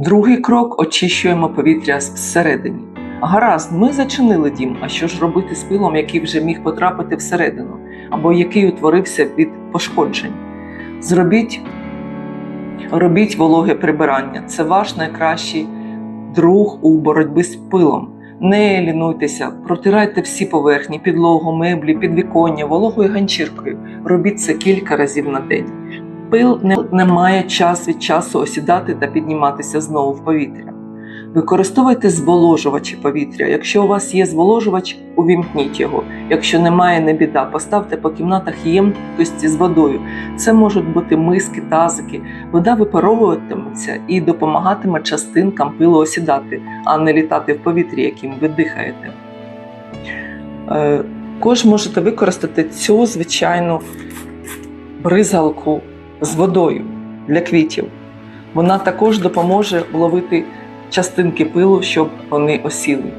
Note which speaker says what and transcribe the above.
Speaker 1: Другий крок очищуємо повітря зсередині. Гаразд, ми зачинили дім. А що ж робити з пилом, який вже міг потрапити всередину, або який утворився від пошкоджень? Зробіть, робіть вологе прибирання. Це ваш найкращий друг у боротьбі з пилом. Не лінуйтеся, протирайте всі поверхні, підлогу, меблі, підвіконня, вологою ганчіркою. Робіть це кілька разів на день. Пил не, не має час від часу осідати та підніматися знову в повітря. Використовуйте зволожувачі повітря. Якщо у вас є зволожувач, увімкніть його. Якщо немає, не біда, поставте по кімнатах ємкості з водою. Це можуть бути миски, тазики. Вода випаровуватиметься і допомагатиме частинкам пилу осідати, а не літати в повітрі, яким ви дихаєте. Е, Також можете використати цю звичайну бризгалку з водою для квітів. Вона також допоможе вловити частинки пилу, щоб вони осіли.